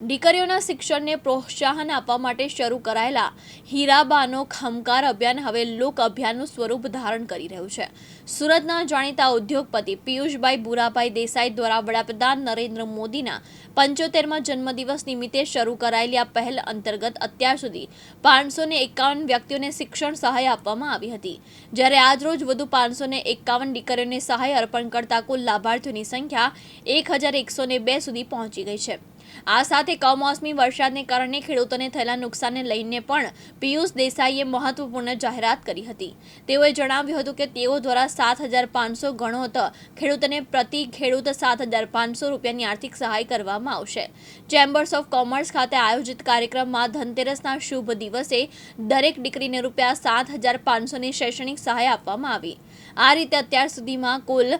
દીકરીઓના શિક્ષણને પ્રોત્સાહન આપવા માટે શરૂ કરાયેલા હીરાબાનો ખમકાર અભિયાન હવે લોક અભિયાનનું સ્વરૂપ ધારણ કરી રહ્યું છે. સુરતના જાણીતા ઉદ્યોગપતિ પિયુષભાઈ બુરાભાઈ દેસાઈ દ્વારા વડાપ્રધાન નરેન્દ્ર મોદીના પંચોતેરમાં જન્મદિવસ નિમિત્તે શરૂ કરાયેલી આ પહેલ અંતર્ગત અત્યાર સુધી પાંચસો એકાવન વ્યક્તિઓને શિક્ષણ સહાય આપવામાં આવી હતી. જ્યારે આજરોજ વધુ પાંચસો એકાવન દીકરીઓને સહાય અર્પણ કરતા કુલ લાભાર્થીઓની સંખ્યા એક હજાર એકસો બે સુધી પહોંચી ગઈ છે. આ સાથે કમોસમી વરસાદને કારણે ખેડૂતોને થયેલા નુકસાનને લઈને પણ પિયુષ દેસાઈએ મહત્વપૂર્ણ જાહેરાત કરી હતી. તેઓએ જણાવ્યું હતું કે તેઓ દ્વારા સાત હજાર પાંચસો ગણોત ખેડૂતોને પ્રતિ ખેડૂત સાત હજાર પાંચસો રૂપિયાની આર્થિક સહાય કરવામાં આવશે. ચેમ્બર્સ ઓફ કોમર્સ ખાતે આયોજિત કાર્યક્રમમાં ધનતેરસના શુભ દિવસે દરેક દીકરીને રૂપિયા સાત હજાર પાંચસોની શૈક્ષણિક સહાય આપવામાં આવી. આ રીતે અત્યાર સુધીમાં કુલ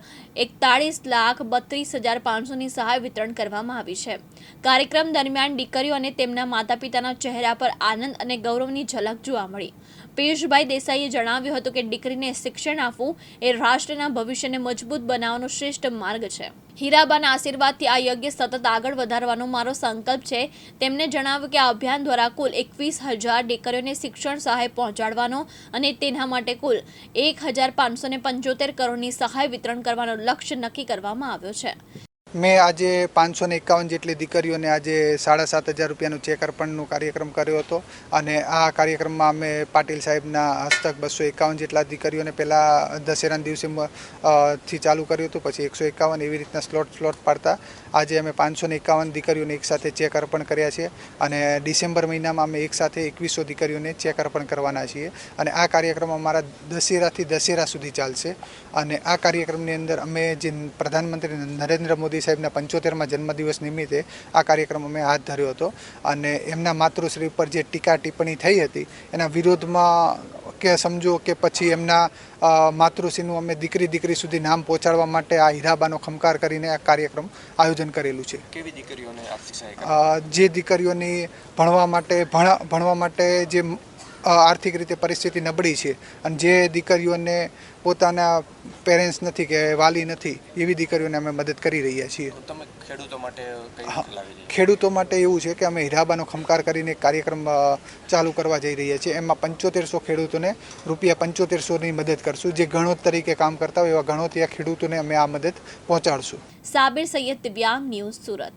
એકતાળીસ લાખ બત્રીસ હજાર પાંચસોની સહાય વિતરણ કરવામાં આવી છે. કાર્યક્રમ દરમિયાન દીકરીઓ અને તેમના માતા પિતાના ચહેરા પર આનંદ અને ગૌરવની ઝલક જોવા મળી. પિયુષભાઈ દેસાઈએ જણાવ્યું હતું કે દીકરીને શિક્ષણ આપવું એ રાષ્ટ્રના ભવિષ્યને મજબૂત બનાવવાનો શ્રેષ્ઠ માર્ગ છે. હીરાબાના આશીર્વાદથી આ યજ્ઞ સતત આગળ વધારવાનો મારો સંકલ્પ છે. તેમણે જણાવ્યું કે આ અભિયાન દ્વારા કુલ એકવીસ હજાર દીકરીઓને શિક્ષણ સહાય પહોંચાડવાનો અને તેના માટે કુલ એક હજાર પાંચસો પંચોતેર કરોડની સહાય વિતરણ કરવાનો લક્ષ્ય નક્કી કરવામાં આવ્યો છે. મેં આજે પાંચસો ને એકાવન જેટલી દીકરીઓને આજે સાડા સાત હજાર રૂપિયાનું ચેક અર્પણનો કાર્યક્રમ કર્યો હતો. અને આ કાર્યક્રમમાં અમે પાટીલ સાહેબના હસ્તક બસો એકાવન જેટલા દીકરીઓને પહેલાં દશેરાના દિવસે થી ચાલુ કર્યું હતું, પછી એકસો એકાવન એવી રીતના સ્લોટ સ્લોટ પાડતા. આજે અમે પાંચસો ને એકાવન દીકરીઓને એકસાથે ચેક અર્પણ કર્યા છે અને ડિસેમ્બર મહિનામાં અમે એકસાથે એકવીસો દીકરીઓને ચેક અર્પણ કરવાના છીએ. અને આ કાર્યક્રમ અમારા દશેરાથી દશેરા સુધી ચાલશે. અને આ કાર્યક્રમની અંદર અમે જે પ્રધાનમંત્રી નરેન્દ્ર મોદી સાહેબના પંચોતેરમાં જન્મદિવસ નિમિત્તે આ કાર્યક્રમ અમે હાથ ધર્યો હતો. અને એમના માતૃશ્રી ઉપર જે ટીકા ટિપ્પણી થઈ હતી એના વિરોધમાં કે સમજો કે પછી એમના માતૃશ્રીનું અમે દીકરી દીકરી સુધી નામ પહોંચાડવા માટે આ હીરાબાનો ખમકાર કરીને આ કાર્યક્રમ આયોજન કરેલું છે. કેવી દીકરીઓને જે દીકરીઓની ભણવા માટે ભણ ભણવા માટે જે આર્થિક રીતે પરિસ્થિતિ નબળી છે. અને જે દીકરીઓને પોતાના પેરેન્ટ્સ નથી કે વાલી નથી એવી દીકરીઓને અમે મદદ કરી રહ્યા છીએ. ખેડૂતો માટે ખેડૂતો એવું છે કે અમે હીરાબાનો ખમકાર કરીને કાર્યક્રમ ચાલુ કરવા જઈ રહ્યા છીએ. એમાં પંચોતેરસો ખેડૂતોને રૂપિયા પંચોતેરસોની મદદ કરશું. જે ગણોત તરીકે કામ કરતા હોય એવા ગણોતિયા ખેડૂતોને અમે આ મદદ પહોંચાડશું. સાબિર સૈયદ દિવ્યાંગ ન્યૂઝ સુરત.